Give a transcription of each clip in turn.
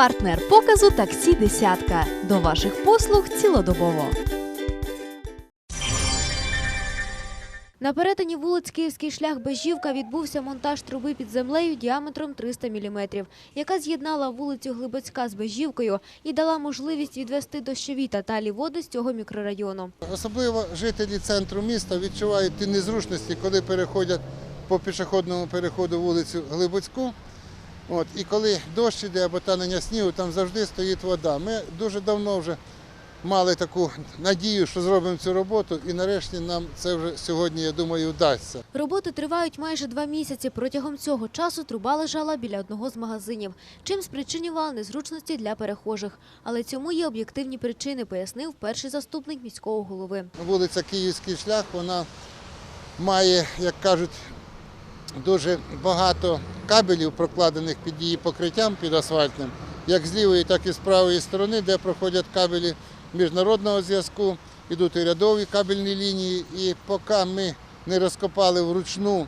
Партнер показу таксі десятка. До ваших послуг цілодобово. На перетині вулиць Київський шлях Бежівка відбувся монтаж труби під землею діаметром 300 мм, яка з'єднала вулицю Глибоцька з Бежівкою і дала можливість відвести дощові та талі води з цього мікрорайону. Особливо жителі центру міста відчувають ті незручності, коли переходять по пішохідному переходу вулицю Глибоцьку. От, і коли дощ іде або танення снігу, там завжди стоїть вода. Ми дуже давно вже мали таку надію, що зробимо цю роботу, і нарешті нам це вже сьогодні, я думаю, вдасться. Роботи тривають майже два місяці. Протягом цього часу труба лежала біля одного з магазинів, чим спричинювала незручності для перехожих. Але цьому є об'єктивні причини, пояснив перший заступник міського голови. Вулиця Київський шлях, вона має, як кажуть, дуже багато кабелів, прокладених під її покриттям під асфальтним, як з лівої, так і з правої сторони, де проходять кабелі міжнародного зв'язку, ідуть рядові кабельні лінії. І поки ми не розкопали вручну,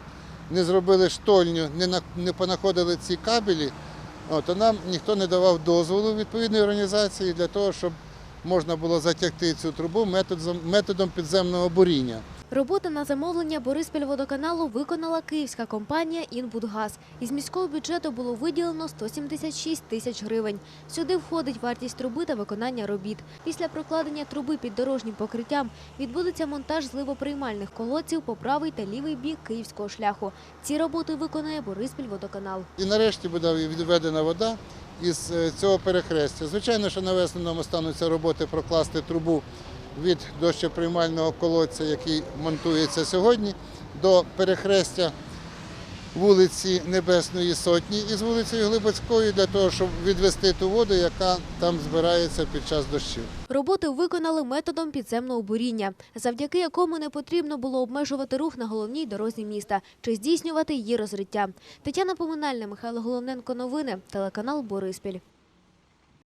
не зробили штольню, не, не понаходили ці кабелі, то нам ніхто не давав дозволу відповідної організації для того, щоб можна було затягти цю трубу методом підземного буріння. Роботи на замовлення Бориспільводоканалу виконала київська компанія «Інбудгаз». Із міського бюджету було виділено 176 тисяч гривень. Сюди входить вартість труби та виконання робіт. Після прокладення труби під дорожнім покриттям відбудеться монтаж зливоприймальних колодців по правий та лівий бік київського шляху. Ці роботи виконає Бориспільводоканал. І нарешті буде відведена вода із е, цього перехрестя. Звичайно, що на весняному стануться роботи прокласти трубу від дощоприймального колодця, який монтується сьогодні, до перехрестя вулиці Небесної Сотні із вулицею Глибоцькою для того, щоб відвести ту воду, яка там збирається під час дощів. Роботи виконали методом підземного буріння, завдяки якому не потрібно було обмежувати рух на головній дорозі міста чи здійснювати її розриття. Тетяна Поминальна, Михайло Головненко. Новини, телеканал Бориспіль.